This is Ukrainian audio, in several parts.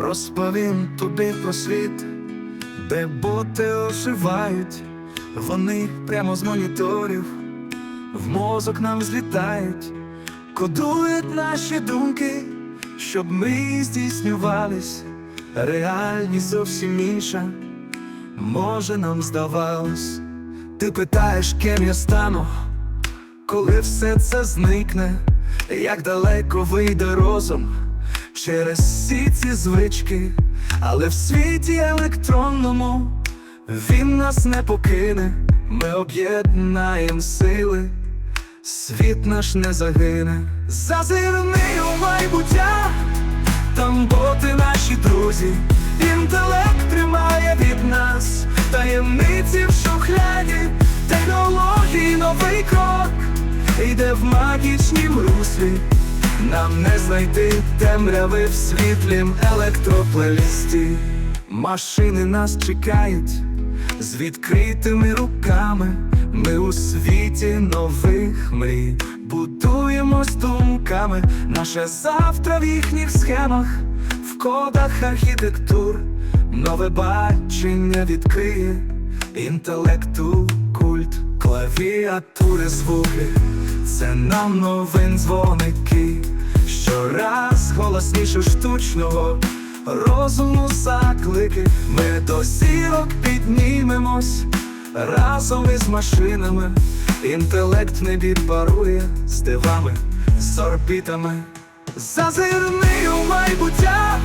Розповім тобі про світ, де боти оживають, вони прямо з моніторів в мозок нам злітають, кодують наші думки, щоб ми здійснювались. Реальність зовсім інша, може нам здавалось. Ти питаєш, ким я стану, коли все це зникне, як далеко вийде розум через всі ці звички, але в світі електронному він нас не покине, ми об'єднаєм сили, світ наш не загине, зазирни у майбуття, там боти наші друзі, інтелект тримає від нас, таємниці в шухляді, технології новий крок, йде в магічнім руслі. Нам не знайти темряви в світлім електроплейлісті. Машини нас чекають з відкритими руками. Ми у світі нових мрій будуємось думками. Наше завтра в їхніх схемах, в кодах архітектур, нове бачення відкриє інтелекту культ, клавіатури звуки. Це нам новин дзвоники, щораз голосніше штучного розуму заклики. Ми до зірок піднімемось разом із машинами. Інтелект в небі з дивами, з орбітами. Зазирни у майбуття,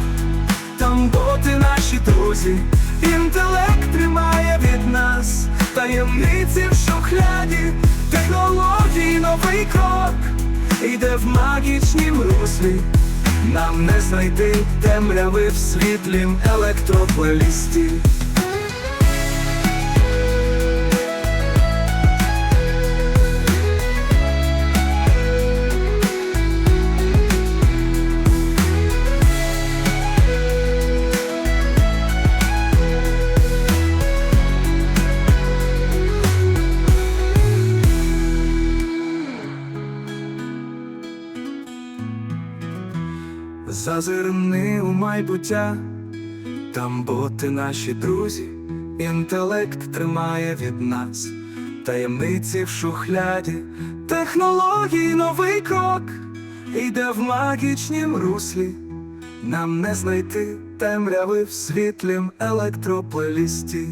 там боти наші друзі, інтелект тримає від нас, таємниці в шухляді, технології новий крок, йде в магічнім руслі, нам не знайти темряви в світлім електроплейлісті. Зазирни у майбуття, там боти наші друзі, інтелект тримає від нас, таємниці в шухляді, технології новий крок, йде в магічнім руслі, нам не знайти темряви в світлім електроплейлісті.